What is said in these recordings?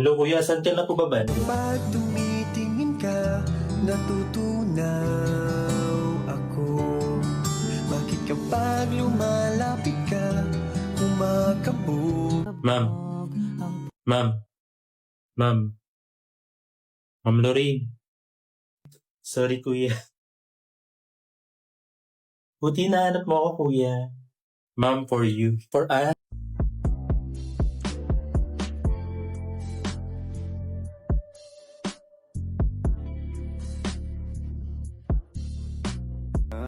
Hello kuya, saan ka na po ba ba? Pag tumitingin ka, natutunaw ako Bakit kapag lumalapit ka, kumakabog Ma'am. Ma'am. Ma'am. Ma'am Lorraine. Sorry kuya. Buti nahanap mo ako kuya. Ma'am, for you. For us.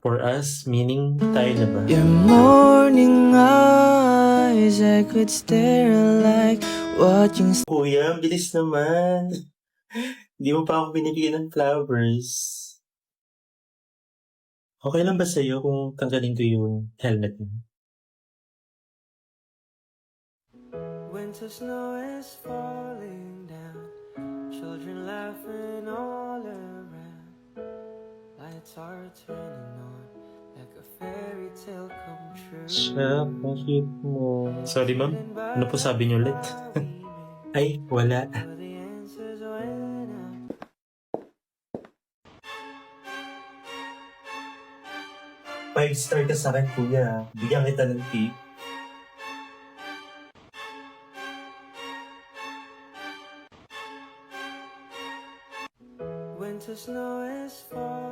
For us, meaning tayo na ba? Your morning eyes, I could stare like watching Kuya, ang bilis naman. Hindi mo pa ako binibigyan ng flowers. Okay lang ba sa'yo kung tanggalin ko yung helmet mo? Winter snow is falling down, children laughing all around. Lights are turning on like a fairy tale come true. Siya, cute mo. Sorry ma'am, ano po sabi niyo ulit? Ay, wala. Five star ka sa akin, kuya. Bigyan kita ng tip. Winter snow is falling